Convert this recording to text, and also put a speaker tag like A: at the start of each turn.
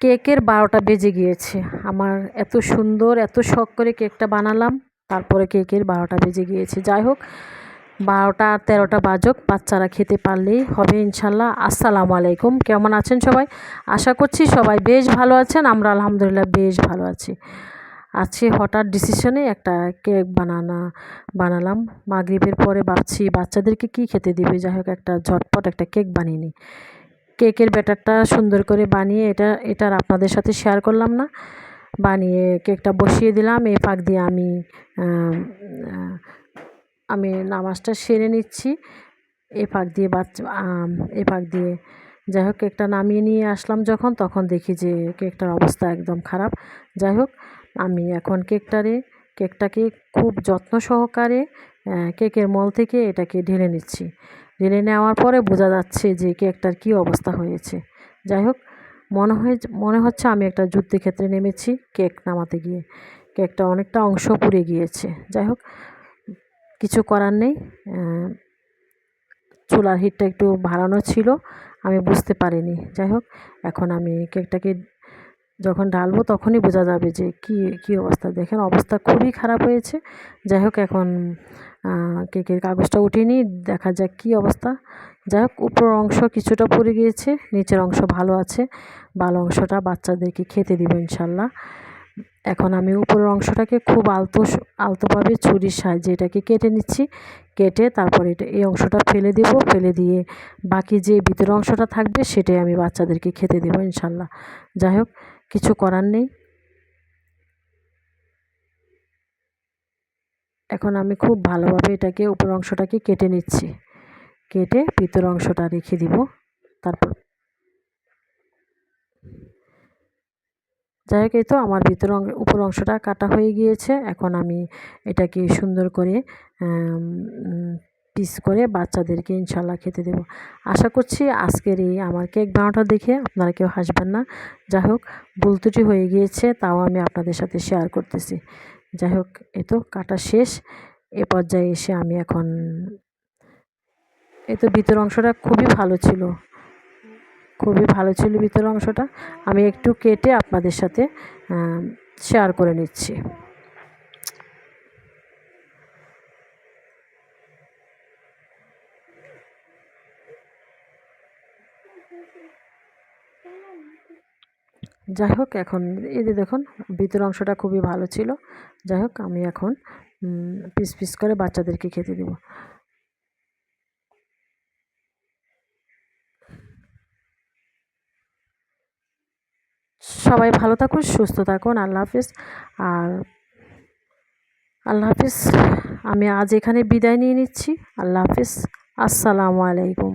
A: কেকের বারোটা বেজে গিয়েছে। আমার এত সুন্দর, এত শখ করে কেকটা বানালাম, তারপরে কেকের বারোটা বেজে গিয়েছে। যাই হোক, বারোটা আর তেরোটা বাজক, বাচ্চারা খেতে পারলেই হবে ইনশাল্লাহ। আসসালামু আলাইকুম, কেমন আছেন সবাই? আশা করছি সবাই বেশ ভালো আছেন, আমরা আলহামদুলিল্লাহ বেশ ভালো আছি। আজকে হঠাৎ ডিসিশনে একটা কেক বানানা, বানালাম। মাগরীবের পরে ভাবছি, বাচ্চাদেরকে কি খেতে দিবে? যাই হোক, একটা ঝটপট একটা কেক বানিয়ে নিই। কেকের ব্যাটারটা সুন্দর করে বানিয়ে এটা, এটার আপনাদের সাথে শেয়ার করলাম না। বানিয়ে কেকটা বসিয়ে দিলাম, এই ফাঁক দিয়ে আমি আমি নামাজটা সেরে নিচ্ছি। এ ফাঁক দিয়ে বাচ্চা এ ফাঁক দিয়ে যাই হোক, কেকটা নামিয়ে নিয়ে আসলাম যখন, তখন দেখি যে কেকটার অবস্থা একদম খারাপ। যাই হোক, আমি এখন কেকটারে, কেকটাকে খুব যত্ন সহকারে কেকের মল থেকে এটাকে ঢেলে নিচ্ছি। ঢেলে নেওয়ার পরে বোঝা যাচ্ছে যে কেকটার কী অবস্থা হয়েছে। যাই হোক, মনে হয়ে, মনে হচ্ছে আমি একটা যুদ্ধক্ষেত্রে নেমেছি, কেক নামাতে গিয়ে। কেকটা অনেকটা অংশ পুড়ে গিয়েছে। যাই হোক, কিছু করার নেই। চুলার হিটটা একটু বাড়ানো ছিল, আমি বুঝতে পারিনি। যাই হোক, এখন আমি কেকটাকে যখন ঢালবো তখনই বোঝা যাবে যে কী কী অবস্থা। দেখেন, অবস্থা খুবই খারাপ হয়েছে। যাই হোক, এখন কেকের কাগজটা উঠিয়ে নিই, দেখা যাক কী অবস্থা। যাই হোক উপর অংশ কিছুটা পড়ে গিয়েছে, নিচের অংশ ভালো আছে ভালো অংশটা বাচ্চাদেরকে খেতে দিব ইনশাল্লাহ। এখন আমি উপরের অংশটাকে খুব আলতো আলতোভাবে ছুরির সাহায্যে এটাকে কেটে নিচ্ছি, কেটে তারপর এটা, এই অংশটা ফেলে দেব, ফেলে দিয়ে বাকি যে ভিতরের অংশটা থাকবে সেটাই আমি বাচ্চাদেরকে খেতে দেবো ইনশাল্লাহ। যাই হোক, কিছু করার নেই। এখন আমি খুব ভালোভাবে এটাকে উপর অংশটাকে কেটে নিচ্ছি। কেটে ভিতর অংশটা রেখে দিব। তারপর যাই হোক, এই তো আমার ভিতর উপর অংশটা কাটা হয়ে গিয়েছে। এখন আমি এটাকে সুন্দর করে পিস করে বাচ্চাদেরকে ইনশাল্লাহ খেতে দেব। আশা করছি আজকের এই আমার কেক বানানোটা দেখে আপনারা কেউ হাসবেন না। যাই হোক বুলতুটি হয়ে গিয়েছে, তাও আমি আপনাদের সাথে শেয়ার করতেছি। যাই হোক, এ তো কাটা শেষ। এ পর্যায়ে এসে আমি এখন, এ তো ভিতর অংশটা খুবই ভালো ছিল। খুবই ভালো ছিল ভিতর অংশটা। আমি একটু কেটে আপনাদের সাথে শেয়ার করে নিচ্ছি। যাই হোক, এখন এই যে দেখুন, ভিতর অংশটা খুবই ভালো ছিল। যাই হোক, আমি এখন পিস পিস করে বাচ্চাদেরকে খেতে দেব। সবাই ভালো থাকুন, সুস্থ থাকুন, আল্লাহ হাফিজ। আর আল্লাহ হাফিজ, আমি আজ এখানে বিদায় নিয়ে নিচ্ছি। আল্লাহ হাফিজ, আসসালামু আলাইকুম।